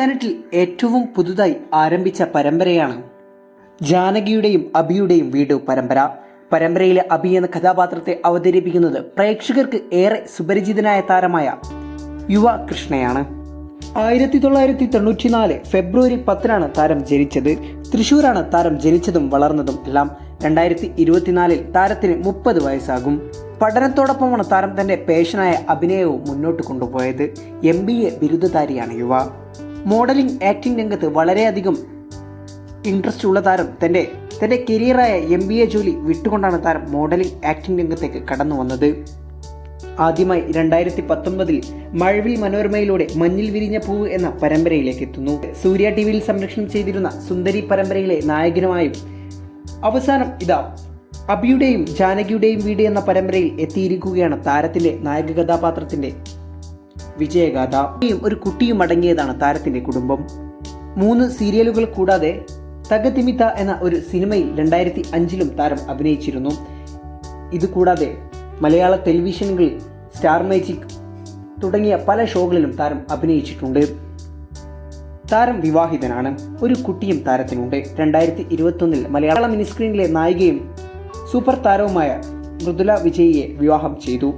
ഏഷ്യാനെറ്റിൽ ഏറ്റവും പുതുതായി ആരംഭിച്ച പരമ്പരയാണ് ജാനകിയുടെയും അബിയുടെയും വീട് പരമ്പര. പരമ്പരയിലെ അബി എന്ന കഥാപാത്രത്തെ അവതരിപ്പിക്കുന്നത് പ്രേക്ഷകർക്ക് ഏറെ സുപരിചിതനായ താരമായ യുവ കൃഷ്ണയാണ്. ആയിരത്തി തൊള്ളായിരത്തി തൊണ്ണൂറ്റിനാല് ഫെബ്രുവരി പത്തിനാണ് താരം ജനിച്ചത്. തൃശൂരാണ് താരം ജനിച്ചതും വളർന്നതും എല്ലാം. രണ്ടായിരത്തി ഇരുപത്തിനാലിൽ താരത്തിന് മുപ്പത് വയസ്സാകും. പഠനത്തോടൊപ്പമാണ് താരം തന്റെ പേഷനായ അഭിനയവും മുന്നോട്ട് കൊണ്ടുപോയത്. എം ബി എ ബിരുദധാരിയാണ് യുവ. മോഡലിംഗ് ആക്ടിംഗ് രംഗത്ത് വളരെയധികം ഇൻട്രസ്റ്റ് ഉള്ള താരം തന്റെ തന്റെ കരിയറായ എം ബി എ ജോലി വിട്ടുകൊണ്ടാണ് താരം മോഡലിംഗ് ആക്ടിംഗ് രംഗത്തേക്ക് കടന്നു വന്നത്. ആദ്യമായി രണ്ടായിരത്തി പത്തൊമ്പതിൽ മഴവിൽ മനോരമയിലൂടെ മഞ്ഞിൽ വിരിഞ്ഞ പൂവ് എന്ന പരമ്പരയിലേക്ക് എത്തുന്നു. സൂര്യ ടി വിയിൽ സംരക്ഷണം ചെയ്തിരുന്ന സുന്ദരി പരമ്പരയിലെ നായകനുമായും അവസാനം ഇതാ അബിയുടെയും ജാനകിയുടെയും വീട് എന്ന പരമ്പരയിൽ എത്തിയിരിക്കുകയാണ് താരത്തിന്റെ നായക കഥാപാത്രത്തിന്റെ വിജയഗാഥ. ഒരു കുട്ടിയും അടങ്ങിയതാണ് താരത്തിന്റെ കുടുംബം. മൂന്ന് സീരിയലുകൾ കൂടാതെ തകതിമിത എന്ന ഒരു സിനിമയിൽ രണ്ടായിരത്തി അഞ്ചിലും താരം അഭിനയിച്ചിരുന്നു. ഇതുകൂടാതെ മലയാള ടെലിവിഷനുകളിൽ സ്റ്റാർ മാജിക് തുടങ്ങിയ പല ഷോകളിലും താരം അഭിനയിച്ചിട്ടുണ്ട്. താരം വിവാഹിതനാണ്. ഒരു കുട്ടിയും താരത്തിനുണ്ട്. രണ്ടായിരത്തി ഇരുപത്തൊന്നിൽ മലയാള മിനിസ്ക്രീനിലെ നായികയും സൂപ്പർ താരവുമായ മൃദുല വിജയിയെ വിവാഹം ചെയ്തു.